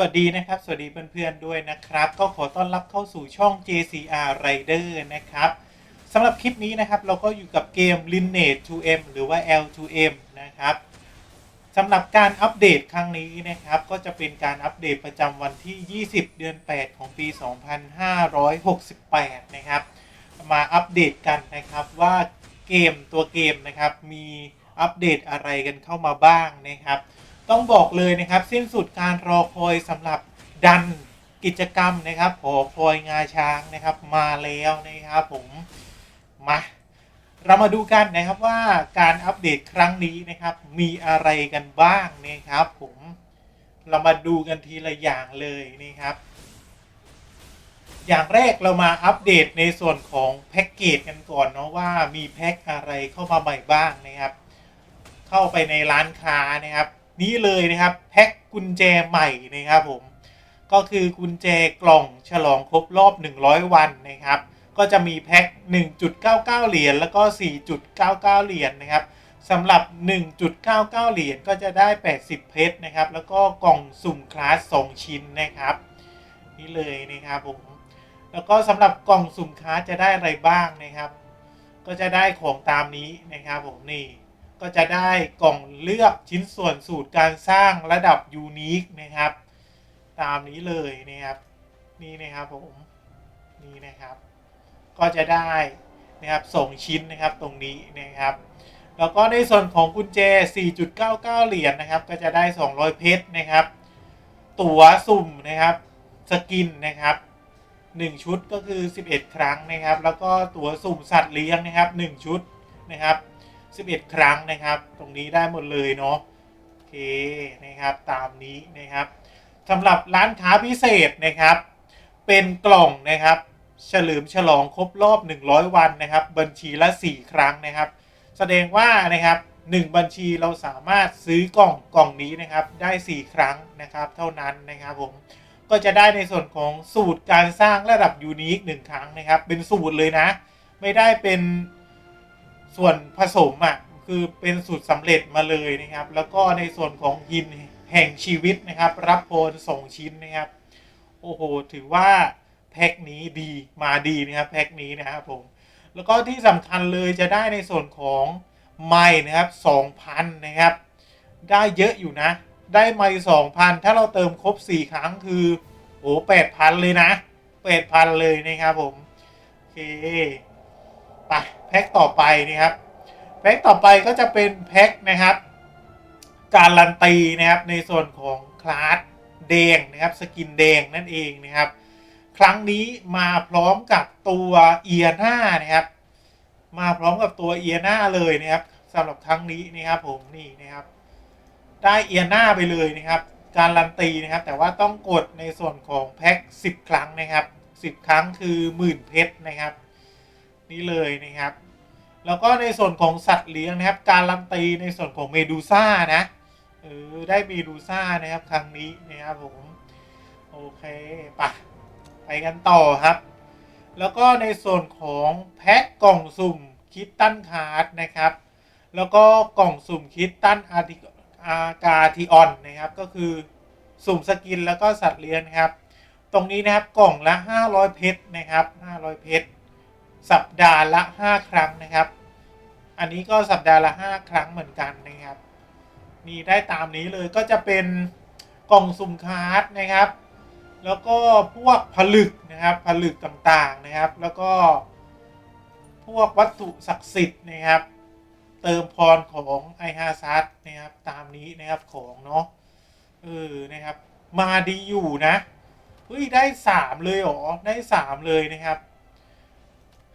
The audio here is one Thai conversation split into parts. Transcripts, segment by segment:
วัสดีนะครับ สวัสดีเพื่อนๆด้วยนะครับ ก็ขอต้อนรับเข้าสู่ช่อง JCR Rider นะครับสำหรับคลิปนี้นะครับเราก็อยู่กับเกม Lineage 2M หรือว่า L2M นะครับสำหรับการอัปเดตครั้งนี้นะครับ ก็จะเป็นการอัปเดตประจำวันที่ 20 เดือน 8 ของปี 2568 นะครับ มาอัปเดตกันนะครับว่าเกมตัวเกมนะครับมีอัปเดตอะไรกันเข้ามาบ้างนะครับ ต้องบอกเลยนะครับ สิ้นสุดการรอคอยสำหรับดันกิจกรรมนะครับหอคอยงาช้างนะครับมาแล้วนะครับผมมาเรามาดูกันนะครับว่าการอัปเดตครั้งนี้นะครับ มีอะไรกันบ้างนะครับผมเรามาดูกันทีละอย่างเลยนะครับ อย่างแรกเรามาอัปเดตในส่วนของแพ็กเกจกันก่อนเนาะว่ามีแพ็กอะไรเข้ามาใหม่บ้างนะครับ เข้าไปในร้านค้านะครับ นี่เลยนะครับ แพ็กกุญแจใหม่นะครับผมก็คือกุญแจกล่องฉลองครบรอบ 100 วันนะครับ ก็จะมีแพ็ก1.99 เหรียญแล้วก็ 4.99 เหรียญนะครับสำหรับ 1.99 เหรียญก็จะได้ 80 เพชรนะครับ แล้วก็กล่องสุ่มคลาส 2 ชิ้นนะครับ นี่เลยนะครับผม แล้วก็สำหรับกล่องสุ่มคลาสจะได้อะไรบ้างนะครับ ก็จะได้ของตามนี้นะครับผมนี่ ก็จะได้กล่องเลือกชิ้นส่วนสูตรการสร้างระดับยูนิคนะครับ ตามนี้เลยนะครับนี่นะครับผมนี่นะครับ ก็จะได้นะครับสองชิ้นนะครับตรงนี้นะครับ แล้วก็ในส่วนของกุญแจ 4.99 เหรียญนะครับ ก็จะได้ 200 เพชรนะครับ ตั๋วสุ่มนะครับสกินนะครับ1ชุดก็คือ 11 ครั้งนะครับ แล้วก็ตั๋วสุ่มสัตว์เลี้ยงนะครับ 1 ชุดนะครับ 11 ครั้งนะครับ ตรงนี้ได้หมดเลยเนาะโอเคนะครับตามนี้นะครับสำหรับร้านค้าพิเศษนะครับ เป็นกล่องนะครับ เฉลิมฉลองครบรอบ 100 วันนะครับ บัญชีละ 4 ครั้งนะครับ แสดงว่านะครับ1บัญชีเราสามารถซื้อกล่องกล่องนี้นะครับได้ 4 ครั้งนะครับ เท่านั้นนะครับผมก็จะได้ในส่วนของสูตรการสร้างระดับยูนิคหนึ่งครั้งนะครับ เป็นสูตรเลยนะ ไม่ได้เป็น ส่วนผสมอะคือเป็นสูตรสำเร็จมาเลยนะครับ แล้วก็ในส่วนของหินแห่งชีวิตนะครับ รับโพลสองชิ้นนะครับ โอ้โห ถือว่าแพ็คนี้ดีมาดีนะครับแพ็คนี้นะครับผมแล้วก็ที่สำคัญเลยจะได้ในส่วนของไม้นะครับ2,000นะครับ ได้เยอะอยู่นะ ได้ไม้2,000 ถ้าเราเติมครบ 4 ครั้งคือโอ้8,000เลยนะ8,000เลยนะครับผม โอเคไป แพ็คต่อไปนะครับแพ็คต่อไปก็จะเป็นแพ็คนะครับ การันตีนะครับในส่วนของคลาสแดงนะครับสกินแดงนั่นเองนะครับ ครั้งนี้มาพร้อมกับตัวเอียนานะครับมาพร้อมกับตัวเอียนาเลยนะครับสำหรับครั้งนี้นะครับผมนี่นะครับ ได้เอียนาไปเลยนะครับ การันตีนะครับ แต่ว่าต้องกดในส่วนของแพ็ค10 ครั้งนะครับ 10 ครั้งคือหมื่นเพชรนะครับ นี่เลยนะครับ แล้วก็ในส่วนของสัตว์เลี้ยงนะครับ การลันตีในส่วนของเมดูซ่านะเออได้เมดูซ่านะครับครั้งนี้นะครับผมโอเคปะไปกันต่อครับ แล้วก็ในส่วนของแพ็คกล่องสุ่มคิตตันคาร์ดนะครับ แล้วก็กล่องสุ่มคิตตันอาร์ติอากาทีออนนะครับก็คือสุ่มสกินแล้วก็สัตว์เลี้ยงนะครับ ตรงนี้นะครับกล่องละ 500 เพชรนะครับ 500 เพชร สัปดาห์ละ 5 ครั้งนะครับ อันนี้ก็สัปดาห์ละ 5 ครั้งเหมือนกันนะครับมีได้ตามนี้เลยก็จะเป็นกล่องสุ่มคาร์ดนะครับ แล้วก็พวกผลึกนะครับผลึกต่างๆนะครับ แล้วก็พวกวัตถุศักดิ์สิทธิ์นะครับ เติมพรของไอฮาซัสนะครับ ตามนี้นะครับของเนาะเออนะครับ มาดีอยู่นะเฮ้ยได้สามเลยหรอได้สามเลยนะครับ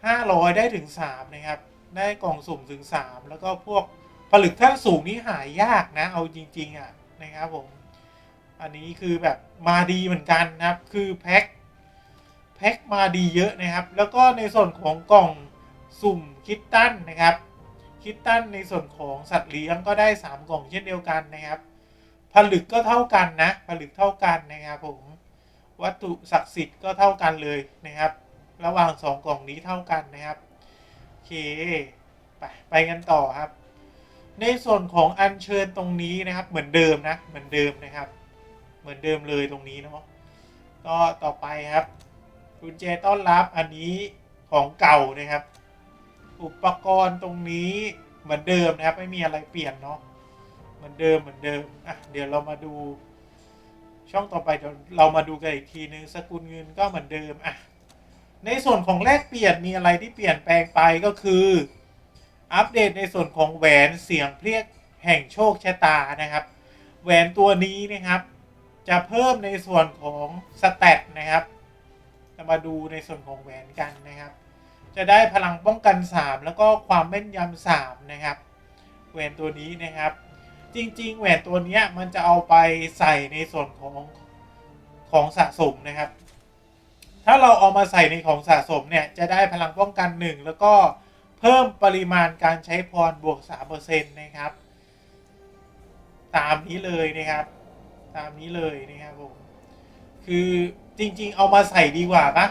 ห้าร้อยได้ถึงสามนะครับ ได้กล่องสุ่มถึงสามแล้วก็พวกผลึกขั้นสูงนี่หายากนะ เอาจริง ๆ อะ นะครับผม อันนี้คือแบบมาดีเหมือนกันนะครับ คือแพ็คแพ็คมาดีเยอะนะครับ แล้วก็ในส่วนของกล่องสุ่มคิตตันนะครับ คิตตันในส่วนของสัตว์เลี้ยงก็ได้ 3 กล่องเช่นเดียวกันนะครับ ผลึกก็เท่ากันนะ ผลึกเท่ากันนะครับผม วัตถุศักดิ์สิทธิ์ก็เท่ากันเลยนะครับ ระหว่าง 2 กล่องนี้เท่ากันนะครับโอเคไปไปกันต่อครับ ในส่วนของอัญเชิญตรงนี้นะครับ เหมือนเดิมนะเหมือนเดิมนะครับ เหมือนเดิมเลยตรงนี้เนาะก็ต่อไปครับกุญแจต้อนรับอันนี้ของเก่านะครับ อุปกรณ์ตรงนี้เหมือนเดิมนะครับ ไม่มีอะไรเปลี่ยนเนาะเหมือนเดิมเหมือนเดิมอะเดี๋ยวเรามาดูช่องต่อไปเดี๋ยวเรามาดูกันอีกทีนึงสกุลเงินก็เหมือนเดิมอะ ในส่วนของแลกเปลี่ยนมีอะไรที่เปลี่ยนแปลงไปก็คือ อัปเดตในส่วนของแหวนเสียงเพรียกแห่งโชคชะตานะครับ แหวนตัวนี้นะครับ จะเพิ่มในส่วนของสเตตนะครับจะมาดูในส่วนของแหวนกันนะครับ จะได้พลังป้องกัน 3 แล้วก็ความแม่นยำ3นะครับ แหวนตัวนี้นะครับ จริง ๆ แหวนตัวนี้มันจะเอาไปใส่ในส่วนของของสะสมนะครับ ถ้าเราเอามาใส่ในของสะสมเนี่ยจะได้พลังป้องกัน 1 แล้วก็เพิ่มปริมาณการใช้พรบวก3%นะครับ ตามนี้เลยนะครับ ตามนี้เลยนะครับผมคือจริง ๆ เอามาใส่ดีกว่าปะ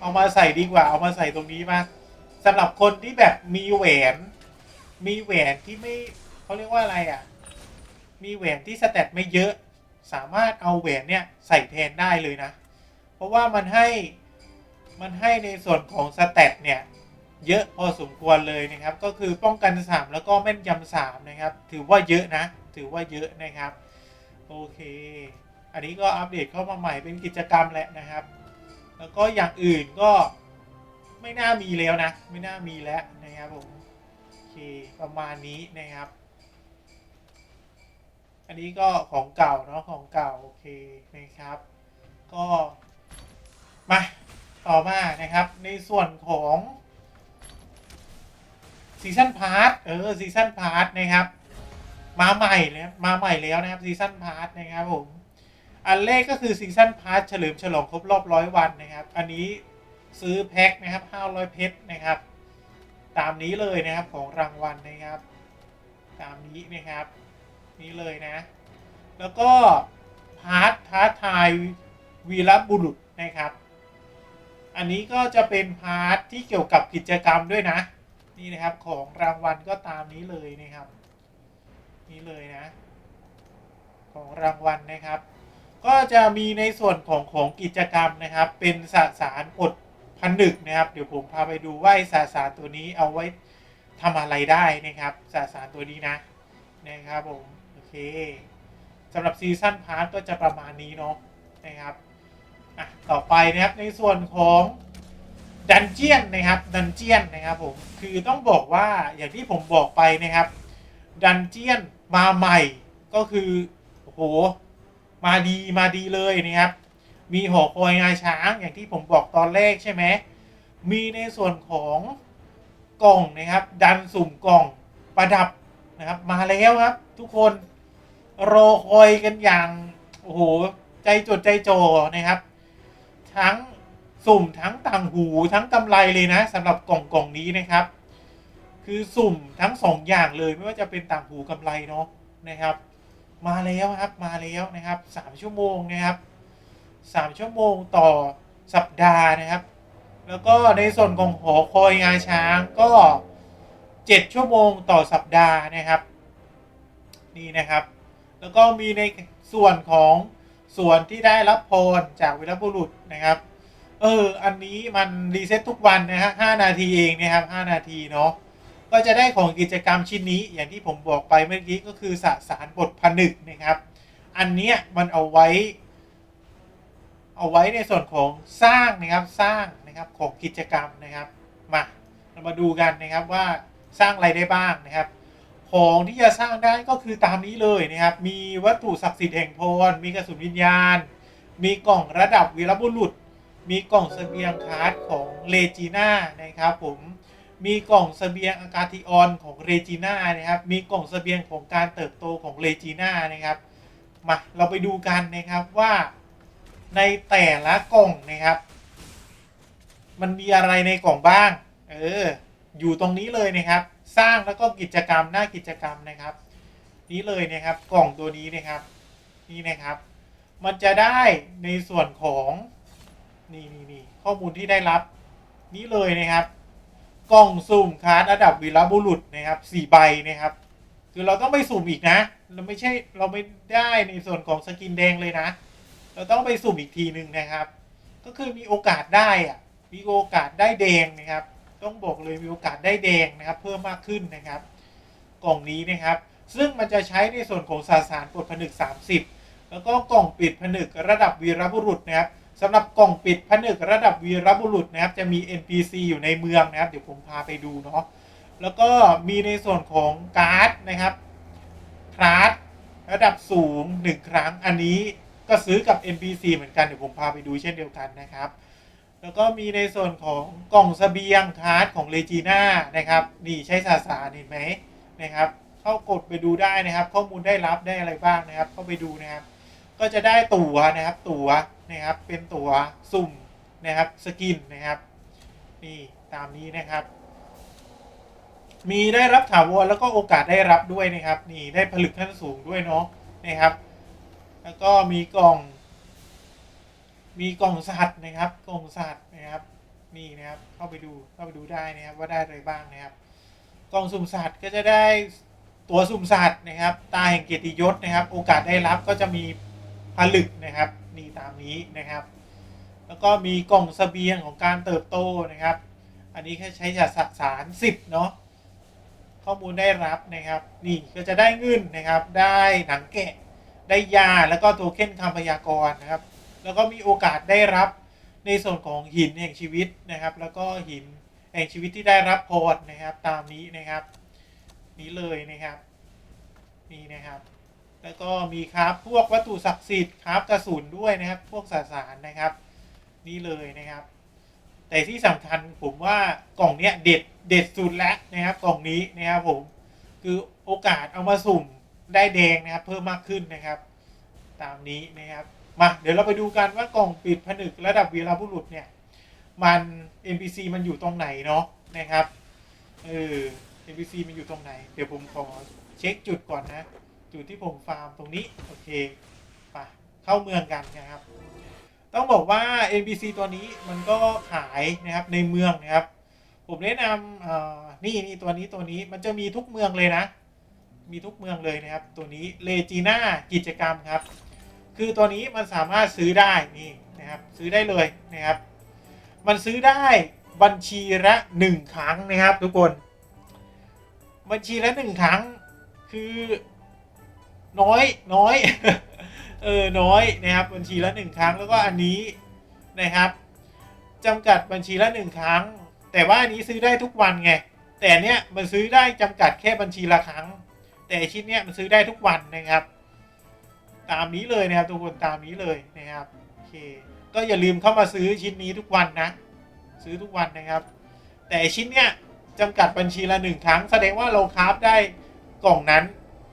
เอามาใส่ดีกว่า เอามาใส่ตรงนี้มาสำหรับคนที่แบบมีแหวน มีแหวนที่ไม่เขาเรียกว่าอะไรอะ มีแหวนที่สแตทไม่เยอะ สามารถเอาแหวนเนี่ยใส่แทนได้เลยนะ เพราะว่ามันให้มันให้ในส่วนของสแตทเนี่ย เยอะพอสมควรเลยนะครับ ก็คือป้องกัน 3 แล้วก็แม่นยำ3นะครับ ถือว่าเยอะนะ ถือว่าเยอะนะครับ โอเค อันนี้ก็อัปเดตเข้ามาใหม่เป็นกิจกรรมแหละนะครับ แล้วก็อย่างอื่นก็ไม่น่ามีแล้วนะ ไม่น่ามีแล้วนะครับผมโอเคประมาณนี้นะครับ อันนี้ก็ของเก่าเนาะของเก่าโอเคนะครับ ก็ มาต่อมานะครับในส่วนของซีซันพาร์ทเออซีซันพาร์ทนะครับ มาใหม่แล้วมาใหม่แล้วนะครับซีซันพาร์ทนะครับผมอันแรกก็คือซีซันพาร์ทเฉลิมฉลองครบรอบร้อยวันนะครับ อันนี้ซื้อแพ็คนะครับ500เพชรนะครับ ตามนี้เลยนะครับของรางวัลนะครับ ตามนี้นะครับ นี้เลยนะ แล้วก็พาร์ทท้าทายวีรบุรุษนะครับ อันนี้ก็จะเป็นพาร์ทที่เกี่ยวกับกิจกรรมด้วยนะ นี่นะครับของรางวัลก็ตามนี้เลยนะครับ นี่เลยนะ ของรางวัลนะครับ ก็จะมีในส่วนของของกิจกรรมนะครับ เป็นสสารอดพันดึกนะครับ เดี๋ยวผมพาไปดูว่าไอ้สสารตัวนี้เอาไว้ทำอะไรได้นะครับสสารตัวนี้นะนะครับผมโอเคสำหรับซีซั่นพาร์ทก็จะประมาณนี้เนาะนะครับ อะต่อไปนะครับในส่วนของดันเจียนนะครับดันเจียนนะครับผมคือต้องบอกว่าอย่างที่ผมบอกไปนะครับดันเจียนมาใหม่ก็คือโอ้โหมาดีมาดีเลยนะครับ มีหอคอยงาช้างอย่างที่ผมบอกตอนแรกใช่ไหมมีในส่วนของกล่องนะครับ ดันสุ่มกล่องประดับนะครับ มาแล้วครับ ทุกคนรอคอยกันอย่างโอ้โหใจจดใจจ่อนะครับ ทั้งสุ่มทั้งต่างหูทั้งกำไรเลยนะสำหรับกล่องกล่องนี้นะครับ คือสุ่มทั้งสองอย่างเลยไม่ว่าจะเป็นต่างหูกำไรเนาะนะครับ มาแล้วครับมาแล้วนะครับสามชั่วโมงนะครับสามชั่วโมงต่อสัปดาห์นะครับ แล้วก็ในส่วนของหอคอยงาช้างก็เจ็ดชั่วโมงต่อสัปดาห์นะครับ นี่นะครับ แล้วก็มีในส่วนของ ส่วนที่ได้รับพรจากวีรบุรุษนะครับ เออ อันนี้มันรีเซ็ตทุกวันนะฮะห้านาทีเองนะครับห้านาทีเนาะ ก็จะได้ของกิจกรรมชิ้นนี้ อย่างที่ผมบอกไปเมื่อกี้ก็คือสสารบทผนึกนะครับ อันเนี้ยมันเอาไว้ เอาไว้ในส่วนของสร้างนะครับสร้างนะครับของกิจกรรมนะครับ มาเรามาดูกันนะครับว่าสร้างอะไรได้บ้างนะครับ ของที่จะสร้างได้ก็คือตามนี้เลยนะครับ มีวัตถุศักดิ์สิทธิ์แห่งพร มีกระสุนวิญญาณ มีกล่องระดับวีรบุรุษ มีกล่องเสบียงคาร์ดของเลจีน่านะครับผม มีกล่องเสบียงอากาติออนของเรจิน่านะครับ มีกล่องเสบียงของการเติบโตของเรจิน่านะครับ มาเราไปดูกันนะครับว่าในแต่ละกล่องนะครับ มันมีอะไรในกล่องบ้าง เออ อยู่ตรงนี้เลยนะครับ สร้างแล้วก็กิจกรรมหน้ากิจกรรมนะครับ นี้เลยนะครับกล่องตัวนี้นะครับ นี่นะครับ มันจะได้ในส่วนของนี่นี่นี่ข้อมูลที่ได้รับ นี้เลยนะครับ กล่องสุ่มคาร์ดระดับวีรบุรุษนะครับสี่ใบนะครับ คือเราต้องไปสุ่มอีกนะ เราไม่ใช่เราไม่ได้ในส่วนของสกินแดงเลยนะ เราต้องไปสุ่มอีกทีหนึ่งนะครับ ก็คือมีโอกาสได้อะมีโอกาสได้แดงนะครับ ต้องบอกเลยมีโอกาสได้แดงนะครับ เพิ่มมากขึ้นนะครับ กล่องนี้นะครับ ซึ่งมันจะใช้ในส่วนของสาสารปลดผนึก 30 แล้วก็กล่องปิดผนึกระดับวีรบุรุษนะครับสำหรับกล่องปิดผนึกระดับวีรบุรุษนะครับ จะมี NPC อยู่ในเมืองนะครับ เดี๋ยวผมพาไปดูเนาะแล้วก็มีในส่วนของการ์ดนะครับคลาสระดับสูง 1 ครั้งอันนี้ก็ซื้อกับ NPC เหมือนกัน เดี๋ยวผมพาไปดูเช่นเดียวกันนะครับ แล้วก็มีในส่วนของกล่องเสบียงคาร์ดของเลจีน่านะครับนี่ใช้สาสารเห็นไหมนะครับ เข้ากดไปดูได้นะครับ ข้อมูลได้รับได้อะไรบ้างนะครับ เข้าไปดูนะครับ ก็จะได้ตั๋วนะครับตั๋วนะครับ เป็นตั๋วสุ่มนะครับสกินนะครับนี่ตามนี้นะครับ มีได้รับถาวรแล้วก็โอกาสได้รับด้วยนะครับ นี่ได้ผลึกขั้นสูงด้วยเนาะนะครับ แล้วก็มีกล่อง มีกล่องสัตว์นะครับ กล่องสัตว์นะครับ นี่นะครับ เข้าไปดู เข้าไปดูได้นะครับว่าได้อะไรบ้างนะครับ กล่องสุ่มสัตว์ก็จะได้ตัวสุ่มสัตว์นะครับ ตาแห่งเกียรติยศนะครับ โอกาสได้รับก็จะมีผลึกนะครับ นี่ตามนี้นะครับ แล้วก็มีกล่องสเสบียงของการเติบโตนะครับ อันนี้แค่ใช้จากสสารสิบเนาะ ข้อมูลได้รับนะครับ นี่ก็จะได้เงินนะครับ ได้หนังแกะ ได้ยา แล้วก็โทเค็นคำพยากรณ์นะครับ แล้วก็มีโอกาสได้รับในส่วนของหินแห่งชีวิตนะครับ แล้วก็หินแห่งชีวิตที่ได้รับพรนะครับ ตามนี้นะครับ นี้เลยนะครับนี่นะครับ แล้วก็มีครับพวกวัตถุศักดิ์สิทธิ์ครับกระสุนด้วยนะครับ พวกสสารนะครับ นี่เลยนะครับ แต่ที่สำคัญผมว่ากล่องเนี้ยเด็ดเด็ดสุดแล้วนะครับ กล่องนี้นะครับผมคือโอกาสเอามาสุ่มได้แดงนะครับ เพิ่มมากขึ้นนะครับ ตามนี้นะครับ มาเดี๋ยวเราไปดูกันว่ากล่องปิดผนึกระดับวีรบุรุษเนี่ย มัน NPC มันอยู่ตรงไหนเนาะนะครับเออ NPC มันอยู่ตรงไหน เดี๋ยวผมขอเช็คจุดก่อนนะ จุดที่ผมฟาร์มตรงนี้ โอเคไปเข้าเมืองกันนะครับ ต้องบอกว่า NPC ตัวนี้มันก็ขายนะครับในเมืองนะครับ ผมแนะนำเออนี่นี่ตัวนี้ตัวนี้มันจะมีทุกเมืองเลยนะ มีทุกเมืองเลยนะครับ ตัวนี้เลจีน่ากิจกรรมครับ คือตัวนี้มันสามารถซื้อได้นี่นะครับซื้อได้เลยนะครับ มันซื้อได้บัญชีละหนึ่งครั้งนะครับ ทุกคน บัญชีละหนึ่งครั้งคือน้อยน้อยเออน้อยนะครับบัญชีละหนึ่งครั้งแล้วก็อันนี้นะครับจำกัดบัญชีละหนึ่งครั้ง แต่ว่าอันนี้ซื้อได้ทุกวันไงแต่เนี้ยมันซื้อได้จำกัดแค่บัญชีละครั้ง แต่ชิ้นเนี้ยมันซื้อได้ทุกวันนะครับ ตามนี้เลยนะครับ ทุกคนตามนี้เลยนะครับโอเคก็อย่าลืมเข้ามาซื้อชิ้นนี้ทุกวันนะ ซื้อทุกวันนะครับ แต่ชิ้นเนี้ยจำกัดบัญชีละหนึ่งครั้ง แสดงว่าเราคราฟได้กล่องนั้น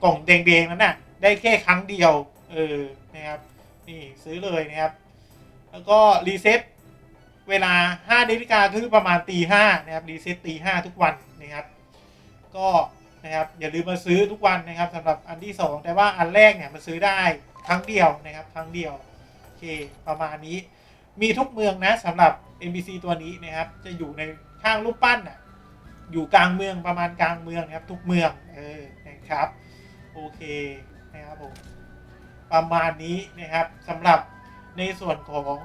กล่องแดงๆนั้นน่ะได้แค่ครั้งเดียวเออนะครับนี่ซื้อเลยนะครับ แล้วก็รีเซ็ตเวลา5นาฬิกาคือประมาณตีห้านะครับรีเซ็ตตีห้าทุกวันนะครับ ก็ นะครับอย่าลืมมาซื้อทุกวันนะครับสำหรับอันที่ 2 แต่ว่าอันแรกเนี่ยมันซื้อได้ครั้งเดียวนะครับครั้งเดียวโอเคประมาณนี้ มีทุกเมืองนะสำหรับ NPC ตัวนี้นะครับ จะอยู่ในข้างรูปปั้นน่ะอยู่กลางเมืองประมาณกลางเมืองนะครับ ทุกเมืองเออนะครับโอเคนะครับผมประมาณนี้นะครับสำหรับในส่วนของ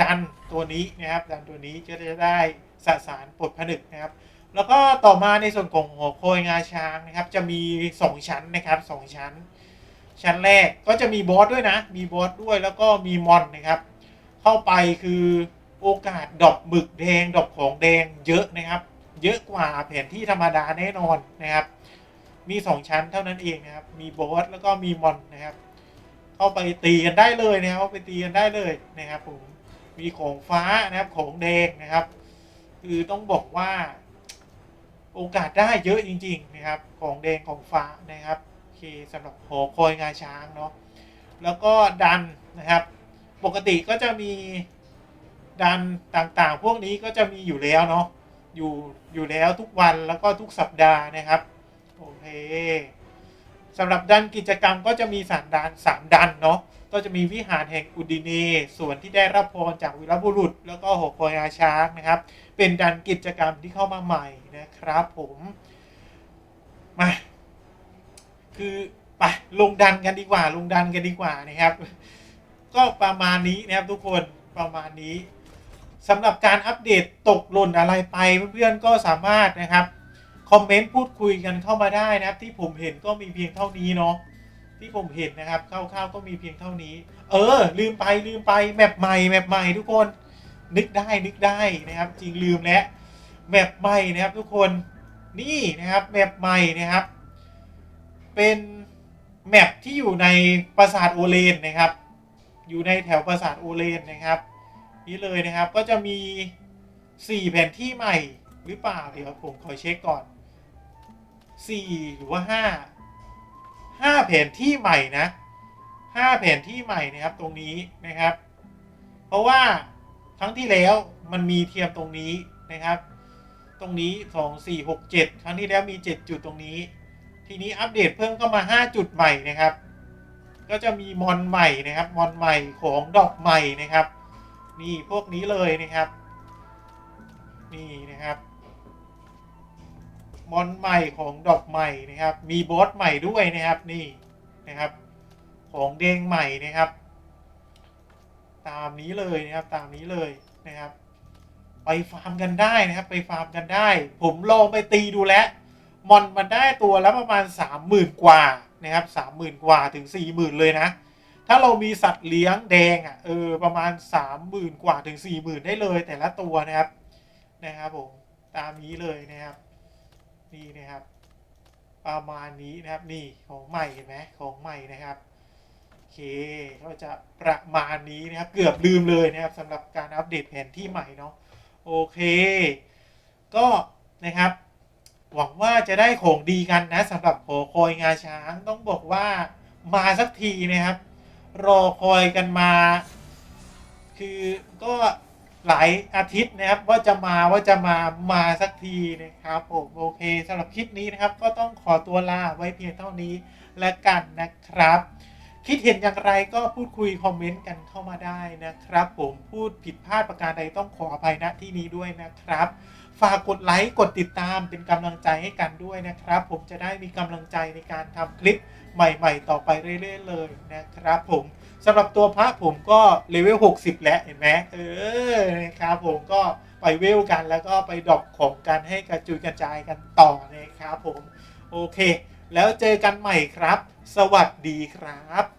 ดันตัวนี้นะครับ ดันตัวนี้จะได้สสารปลดผนึกนะครับ แล้วก็ต่อมาในส่วนของหัวโคยงาช้างนะครับ จะมี 2 ชั้นนะครับสองชั้น ชั้นแรกก็จะมีบอสด้วยนะ มีบอสด้วยแล้วก็มีมอนนะครับ เข้าไปคือโอกาสดอปหมึกแดงดอปของแดงเยอะนะครับ เยอะกว่าแผนที่ธรรมดาแน่นอนนะครับ มี 2 ชั้นเท่านั้นเองนะครับ มีบอสแล้วก็มีมอนนะครับ เข้าไปตีกันได้เลยนะครับเข้าไปตีกันได้เลยนะครับผมมีของฟ้านะครับของแดงนะครับ คือต้องบอกว่า โอกาสได้เยอะจริง ๆ นะครับ ของแดงของฟ้านะครับโอเคสำหรับหอคอยงาช้างเนาะแล้วก็ดันนะครับ ปกติก็จะมีดันต่างๆ พวกนี้ก็จะมีอยู่แล้วเนาะอยู่อยู่แล้วทุกวันแล้วก็ทุกสัปดาห์นะครับโอเคสำหรับดันกิจกรรมก็จะมีสามดันสามดันเนาะก็จะมีวิหารแห่งอุดิเนส่วนที่ได้รับพรจากวีรบุรุษ แล้วก็หอคอยงาช้างนะครับ เป็นดันกิจกรรมที่เข้ามาใหม่ นะครับผมมาคือไปลงดันกันดีกว่า ลงดันกันดีกว่านะครับ ก็ประมาณนี้นะครับทุกคนประมาณนี้สำหรับการอัปเดตตกหล่นอะไรไปเพื่อนๆก็สามารถนะครับคอมเมนต์พูดคุยกันเข้ามาได้นะครับ ที่ผมเห็นก็มีเพียงเท่านี้เนาะที่ผมเห็นนะครับคร่าวๆก็มีเพียงเท่านี้ เออ ลืมไปลืมไปแมปใหม่แมปใหม่ทุกคนนึกได้นึกได้นะครับ จริงลืมแล้ว แมปใหม่นะครับทุกคนนี่นะครับแมปใหม่นะครับ เป็นแมปที่อยู่ในปราสาทโอเลนนะครับ อยู่ในแถวปราสาทโอเลนนะครับ นี่เลยนะครับก็จะมี 4 แผนที่ใหม่หรือเปล่าเดี๋ยวผมขอเช็คก่อน 4 หรือว่า 5 5 แผนที่ใหม่นะ 5 แผนที่ใหม่นะครับตรงนี้นะครับ เพราะว่าครั้งที่แล้วมันมีเทียมตรงนี้นะครับ ตรงนี้ 2 4 6 7 ครั้งที่แล้วมี 7 จุดตรงนี้ ทีนี้อัปเดตเพิ่มเข้ามา 5 จุดใหม่นะครับ ก็จะมีมอนใหม่นะครับมอนใหม่ของดอกใหม่นะครับ นี่พวกนี้เลยนะครับ นี่นะครับมอนใหม่ของดอกใหม่นะครับ มีบอสใหม่ด้วยนะครับนี่นะครับ ของเด้งใหม่นะครับ ตามนี้เลยนะครับตามนี้เลยนะครับ ไปฟาร์มกันได้นะครับ ไปฟาร์มกันได้ ผมลองไปตีดูแล้วมอนมันได้ตัวและประมาณสามหมื่นกว่านะครับสามหมื่นกว่าถึงสี่หมื่นเลยนะ ถ้าเรามีสัตว์เลี้ยงแดงอะเออประมาณสามหมื่นกว่าถึงสี่หมื่นได้เลยแต่ละตัวนะครับนะครับผมตามนี้เลยนะครับ นี่นะครับ ประมาณนี้นะครับนี่ของใหม่เห็นไหมของใหม่นะครับโอเคก็จะประมาณนี้นะครับ เกือบลืมเลยนะครับสำหรับการอัปเดตแผนที่ใหม่เนาะ โอเค ก็นะครับ หวังว่าจะได้ของดีกันนะสำหรับหอคอยงาช้างต้องบอกว่ามาสักทีนะครับ รอคอยกันมา คือก็หลายอาทิตย์นะครับ ว่าจะมาว่าจะมามาสักทีนะครับผมโอเคสำหรับคลิปนี้นะครับ ก็ต้องขอตัวลาไว้เพียงเท่านี้และกันนะครับ คิดเห็นอย่างไรก็พูดคุยคอมเมนต์กันเข้ามาได้นะครับ ผมพูดผิดพลาดประการใดต้องขออภัยณที่นี้ด้วยนะครับ ฝากกดไลค์กดติดตามเป็นกำลังใจให้กันด้วยนะครับ ผมจะได้มีกำลังใจในการทำคลิปใหม่ๆ ต่อไปเรื่อยๆ เลยนะครับ ผมสำหรับตัวพระผมก็เลเวล60 แล้วเห็นไหมเออนะครับผมก็ไปเวลกันแล้วก็ไปดรอปของกันให้กระจุยกระจายกันต่อนะครับผมโอเค แล้วเจอกันใหม่ครับ สวัสดีครับ